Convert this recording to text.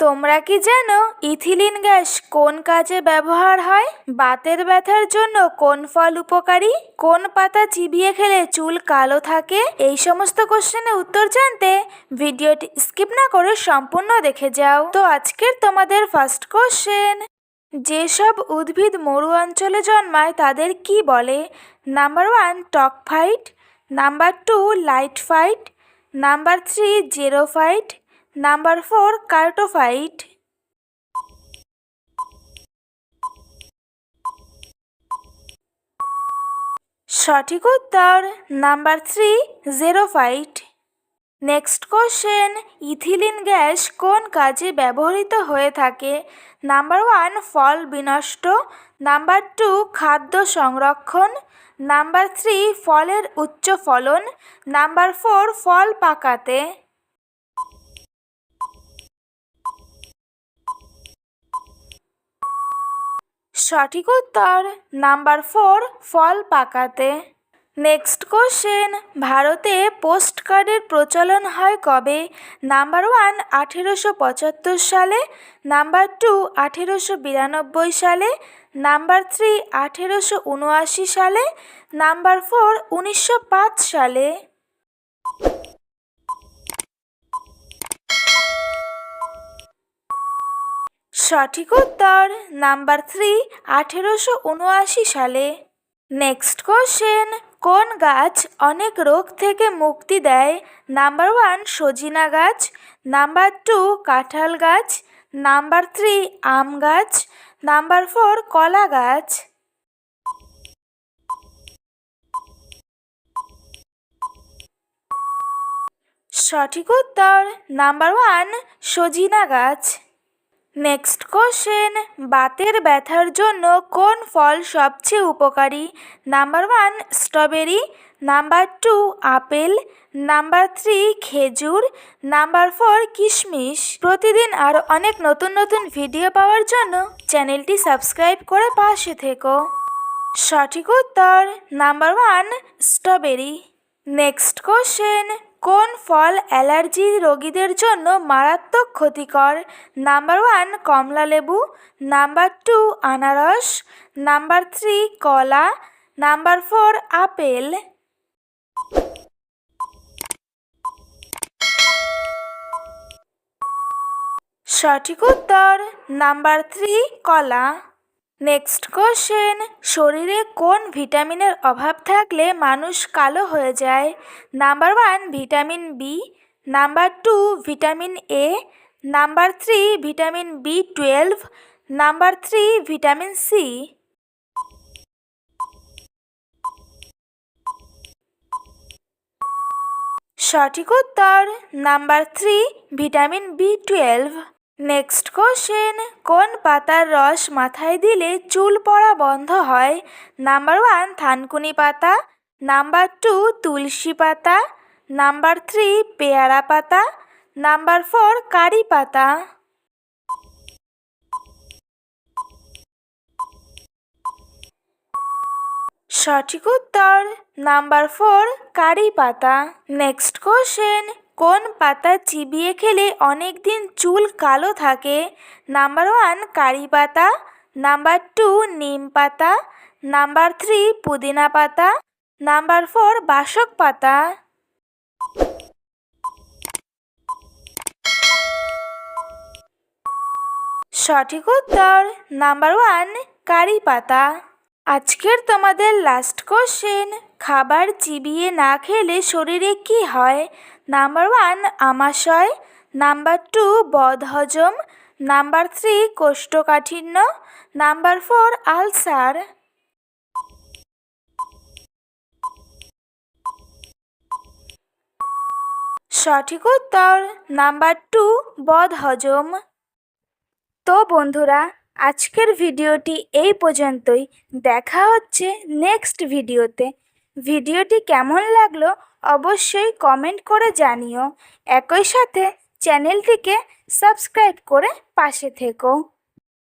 তোমরা কি জানো ইথিলিন গ্যাস কোন কাজে ব্যবহার হয়? বাতের ব্যথার জন্য কোন ফল উপকারী? কোন পাতা চিবিয়ে খেলে চুল কালো থাকে? এই সমস্ত কোশ্চেনের উত্তর জানতে ভিডিওটি স্কিপ না করে সম্পূর্ণ দেখে যাও। তো আজকের তোমাদের ফার্স্ট কোশ্চেন যেসব উদ্ভিদ মরু অঞ্চলে জন্মায় তাদের কি বলে? নাম্বার ওয়ান টক fight number two lithophyte number three xerophyte number four, কার্টোফাইট। সঠিক উত্তর, number three xerophyte next question, ethylene gas কোন কাজে ব্যবহৃত হয়ে থাকে? নাম্বার ওয়ান, ফল বিনষ্ট। নাম্বার টু, খাদ্য সংরক্ষণ। নাম্বার থ্রি, ফলের উচ্চ ফলন। নাম্বার ফোর, ফল পাকাতে। সঠিক উত্তর নাম্বার ফোর, ফল পাকাতে। নেক্সট কোশ্চেন ভারতে পোস্ট কার্ডের প্রচলন হয় কবে? নাম্বার ওয়ান আঠেরোশো পঁচাত্তর সালে। নাম্বার টু আঠেরোশো বিরানব্বই সালে। নাম্বার থ্রি আঠেরোশো উনআশি সালে। নাম্বার ফোর উনিশশো পাঁচ সালে। সঠিক উত্তর নাম্বার থ্রি আঠেরোশো উনআশি সালে। নেক্সট কোশ্চেন কোন গাছ অনেক রোগ থেকে মুক্তি দেয়? নাম্বার ওয়ান সজিনা গাছ। নাম্বার টু কাঁঠাল গাছ। নাম্বার থ্রি আম গাছ। নাম্বার ফোর কলা গাছ। সঠিক উত্তর নাম্বার ওয়ান সজিনা গাছ। নেক্সট কোশ্চেন বাতের ব্যথার জন্য কোন ফল সবচেয়ে উপকারী? Number one strawberry number two apple number three খেজুর. নাম্বার ফোর কিশমিশ. প্রতিদিন আরও অনেক নতুন নতুন ভিডিও পাওয়ার জন্য চ্যানেলটি সাবস্ক্রাইব করে পাশে থেকো। সঠিক উত্তর number one strawberry next question কোন ফল অ্যালার্জি রোগীদের জন্য মারাত্মক ক্ষতিকর? নাম্বার ওয়ান, কমলা লেবু। নাম্বার টু, আনারস। নাম্বার থ্রি, কলা। Number four, apple. সঠিক উত্তর নাম্বার থ্রি, কলা। নেক্সট কোশ্চেন শরীরে কোন ভিটামিনের অভাব থাকলে মানুষ কালো হয়ে যায়? Number one vitamin B number two vitamin A number three vitamin B twelve number three vitamin C সঠিক উত্তর number three vitamin B twelve next question কোন পাতার রস মাথায় দিলে চুল পড়া বন্ধ হয়? নাম্বার ওয়ান থানকুনি পাতা। নাম্বার টু তুলসী পাতা। নাম্বার থ্রি পেয়ারা পাতা। নাম্বার ফোর কারি পাতা। সঠিক উত্তর নাম্বার ফোর কারি পাতা। নেক্সট কোশ্চেন কোন পাতা চিবিয়ে খেলে অনেক দিন চুল কালো থাকে? নাম্বার ওয়ান কারি পাতা। নাম্বার টু নিম পাতা। নাম্বার থ্রি পুদিনা পাতা। নাম্বার ফোর বাসক পাতা। সঠিক উত্তর নাম্বার ওয়ান কারি পাতা। আজকের তোমাদের লাস্ট কোশ্চেন খাবার চিবিয়ে না খেলে শরীরে কি হয়? নাম্বার ওয়ান আমাশয়। নাম্বার টু বদহজম। নাম্বার থ্রি কোষ্ঠকাঠিন্য। Number four ulcer. সঠিক উত্তর নাম্বার টু বদহজম। তো বন্ধুরা, আজকের ভিডিওটি এই পর্যন্তই। দেখা হচ্ছে নেক্সট ভিডিওতে ভিডিওটি কেমন লাগল অবশ্যই কমেন্ট করে জানিও। একই সাথে চ্যানেলটিকে সাবস্ক্রাইব করে পাশে থেকো।